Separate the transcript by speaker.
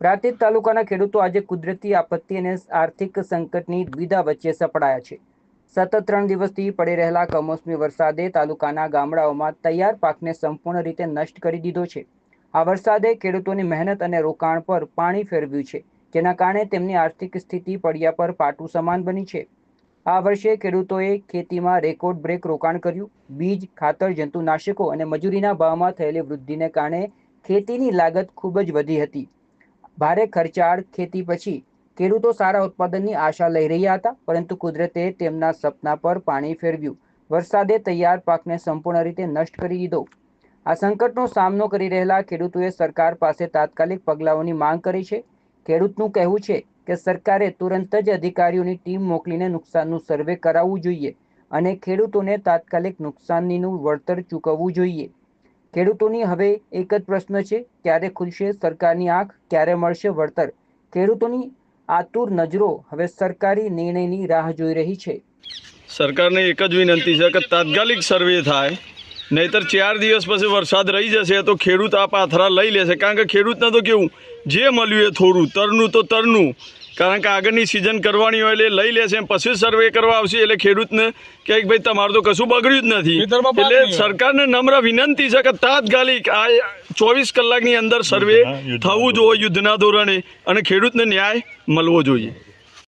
Speaker 1: પ્રાંતિજ તાલુકાના ખેડૂતો આજે કુદરતી આપત્તિ અને આર્થિક સંકટની દ્વિધા વચ્ચે સપડાયા છે. સતત ત્રણ દિવસથી પડી રહેલા કમોસમી વરસાદે તાલુકાના ગામડાઓમાં તૈયાર પાકને સંપૂર્ણ રીતે નષ્ટ કરી દીધો છે. આ વરસાદે ખેડૂતોની મહેનત અને રોકાણ પર પાણી ફેરવ્યું છે, જેના કારણે તેમની આર્થિક સ્થિતિ પડ્યા પર પાટું સમાન બની છે. આ વર્ષે ખેડૂતોએ ખેતીમાં રેકોર્ડ બ્રેક રોકાણ કર્યું. બીજ, ખાતર, જંતુનાશકો અને મજૂરીના ભાવમાં થયેલી વૃદ્ધિને કારણે ખેતીની લાગત ખૂબ જ વધી હતી. ભારે ખર્ચાળ ખેતી પછી ખેડૂતો સારા ઉત્પાદનની આશા લઈ રહ્યા હતા, પરંતુ કુદરતે તેમના સપના પર પાણી ફેરવ્યું. વરસાદે તૈયાર પાકને સંપૂર્ણ રીતે નષ્ટ કરી દીધો. આ સંકટનો સામનો કરી રહેલા ખેડૂતોએ સરકાર પાસે તાત્કાલિક પગલાઓની માંગ કરી છે. ખેડૂતનું કહેવું છે કે સરકારે તુરંત જ અધિકારીઓની ટીમ મોકલીને નુકસાનનું સર્વે કરાવવું જોઈએ અને ખેડૂતોને તાત્કાલિક નુકસાનીનું વળતર ચૂકવવું જોઈએ. ખેડૂતોની હવે એક જ પ્રશ્ન છે, ક્યારે ખુલશે સરકારની આંખ, ક્યારે મળશે વળતર? ખેડૂતોની આતુર નજરો હવે સરકારી નિર્ણયની રાહ જોઈ રહી છે.
Speaker 2: સરકારને એક જ વિનંતી છે કે તાત્કાલિક સર્વે થાય, નહીતર ચાર દિવસ પછી વરસાદ રહી જશે તો ખેડૂત આ પાથરા લઈ લેશે. કારણ કે ખેડૂતને તો કેવું, જે મળ્યું એ થોડું, તરનું તો તરનું. કારણ કે આગળની સિઝન કરવાની હોય એટલે લઈ લેશે પછી સર્વે કરવા આવશે એટલે ખેડૂતને કે ભાઈ તમારું તો કશું બગડ્યું જ નથી. એટલે સરકારને નમ્ર વિનંતી છે કે તાત્કાલિક આ ચોવીસ કલાકની અંદર સર્વે થવું જોઈએ યુદ્ધના ધોરણે અને ખેડૂતને ન્યાય મળવો જોઈએ.